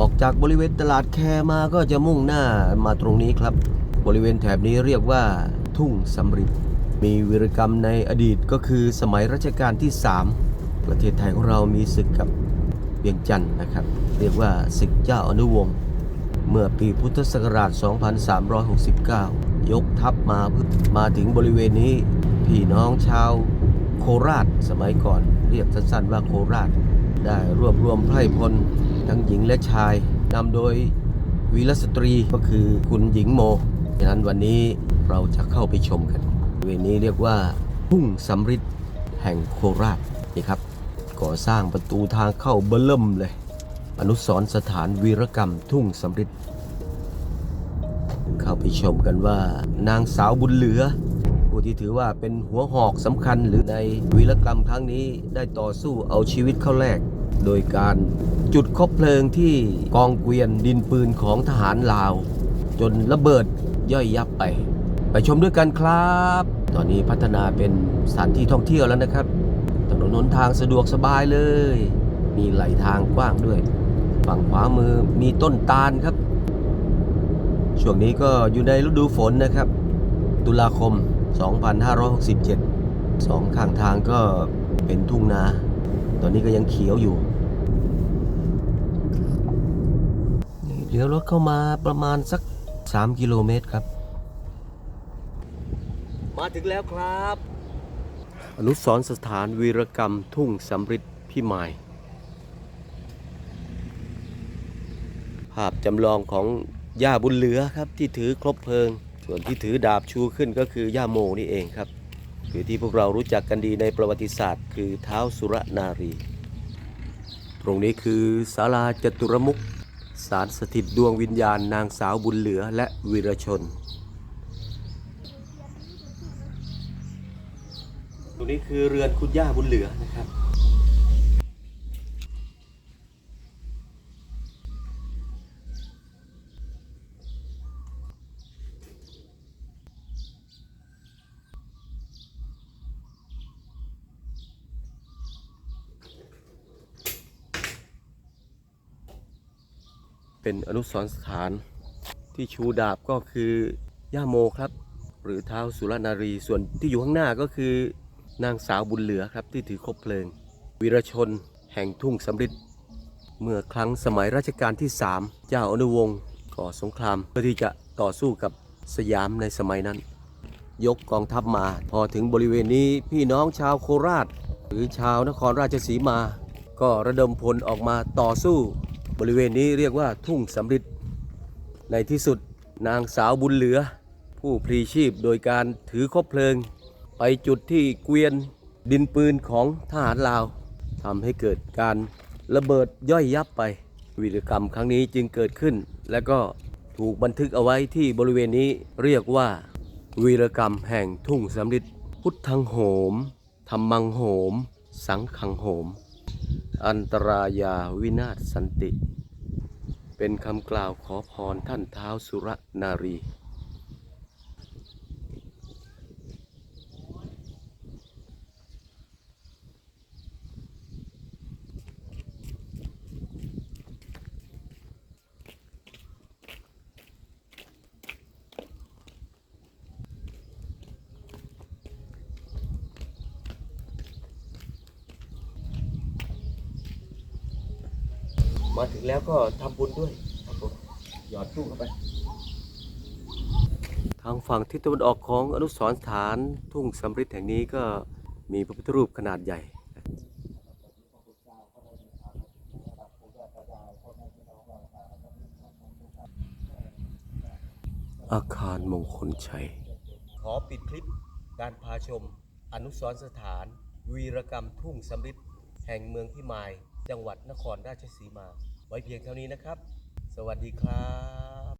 ออกจากบริเวณตลาดแคมาก็จะมุ่งหน้ามาตรงนี้ครับ บริเวณแถบนี้เรียกว่า ทุ่งสำริดมีวีรกรรมในอดีตก็คือสมัยรัชกาลที่ 3 ประเทศไทยของเรามีศึกกับเวียงจันทร์นะครับ เรียกว่าศึกเจ้าอนุวงศ์เมื่อปีพุทธศักราช 2369 ยกทัพมาเพื่อมาถึงบริเวณนี้ พี่น้องชาวโคราชสมัยก่อน เรียกสั้นๆว่าโคราช ได้รวบรวมไพร่พล ทั้งหญิงและชายนำโดยวีรสตรีก็คือคุณหญิงโมฉะนั้นวันนี้เราจะเข้าไปชมกันบริเวณนี้เรียกว่าทุ่งสำริดแห่งโคราชนี่ครับก่อสร้างประตูทางเข้าเบลเริ่มเลย อนุสรณ์สถานวีรกรรมทุ่งสำริดเข้าไปชมกันว่านางสาวบุญเหลือ ผู้ที่ถือว่าเป็นหัวหอกสำคัญหรือในวีรกรรมครั้งนี้ได้ต่อสู้เอาชีวิตเข้าแลก โดยการจุดคบเพลิงที่กองเกวียนดินปืนของทหารลาว จนระเบิดย่อยยับไป ไปชมด้วยกันครับ ตอนนี้พัฒนาเป็นสถานที่ท่องเที่ยวแล้วนะครับถนนหนทางสะดวกสบายเลย มีไหลทางกว้างด้วย ฝั่งขวามือมีต้นตาลครับ ช่วงนี้ก็อยู่ในฤดูฝนนะครับ ตุลาคม 2567สองข้างทางก็เป็นทุ่งนา ตอนนี้ก็ยังเขียวอยู่นี่เลี้ยวรถเข้ามาประมาณสัก 3 กิโลเมตรครับ มาถึงแล้วครับ อนุสรณ์สถานวีรกรรมทุ่งสำริดพิมาย ภาพจำลองของย่าบุญเหลือครับที่ถือครบเพลิง ส่วนที่ถือดาบชูขึ้นก็คือย่าโมนี่เองครับ คือที่พวกเรารู้จักกันดีในประวัติศาสตร์ คือเท้าสุรนารี ตรงนี้คือศาลาจตุรมุขสารสถิตดวงวิญญาณนางสาวบุญเหลือและวีรชน ตรงนี้คือเรือนคุณย่าบุญเหลือนะครับ เป็นอนุสรณ์สถาน ที่ชูดาบก็คือย่าโมครับ หรือเท้าสุรนารีส่วนที่อยู่ข้างหน้าก็คือนางสาวบุญเหลือครับที่ถือคบเพลิง วีรชนแห่งทุ่งสำริดเมื่อครั้งสมัยรัชกาลที่ 3 เจ้าอนุวงศ์ก่อสงครามเพื่อที่จะต่อสู้กับสยามในสมัยนั้น ยกกองทัพมา พอถึงบริเวณนี้พี่น้องชาวโคราช หรือชาวนครราชสีมา ก็ระดมพลออกมาต่อสู้ บริเวณนี้เรียกว่าทุ่งสำริดในที่สุดนางสาวบุญเหลือ ผู้พลีชีพโดยการถือคบเพลิง ไปจุดที่เกวียนดินปืนของทหารลาวทำให้เกิดการระเบิดย่อยยับไปวีรกรรมครั้งนี้จึงเกิดขึ้น และก็ถูกบันทึกเอาไว้ที่บริเวณนี้เรียกว่า วีรกรรมแห่งทุ่งสำริดพุทธังโหมธรรมังโหม สังขังโหม อันตรายาวินาศสันติ เป็นคำกล่าวขอพรท่านเท้าสุรนารี มาถึงแล้วก็ทำบุญด้วยครับผมหยอดตู้เข้าไป ทางฝั่งทิศตะวันออกของอนุสรสถานทุ่งสำริดแห่งนี้ก็มีพระพุทธรูปขนาดใหญ่อาคารมงคลชัย ขอปิดคลิปการพาชมอนุสรสถาน วีรกรรมทุ่งสำริดแห่งเมืองพิมาย จังหวัดนครราชสีมา ไว้เพียงเท่านี้นะครับ สวัสดีครับ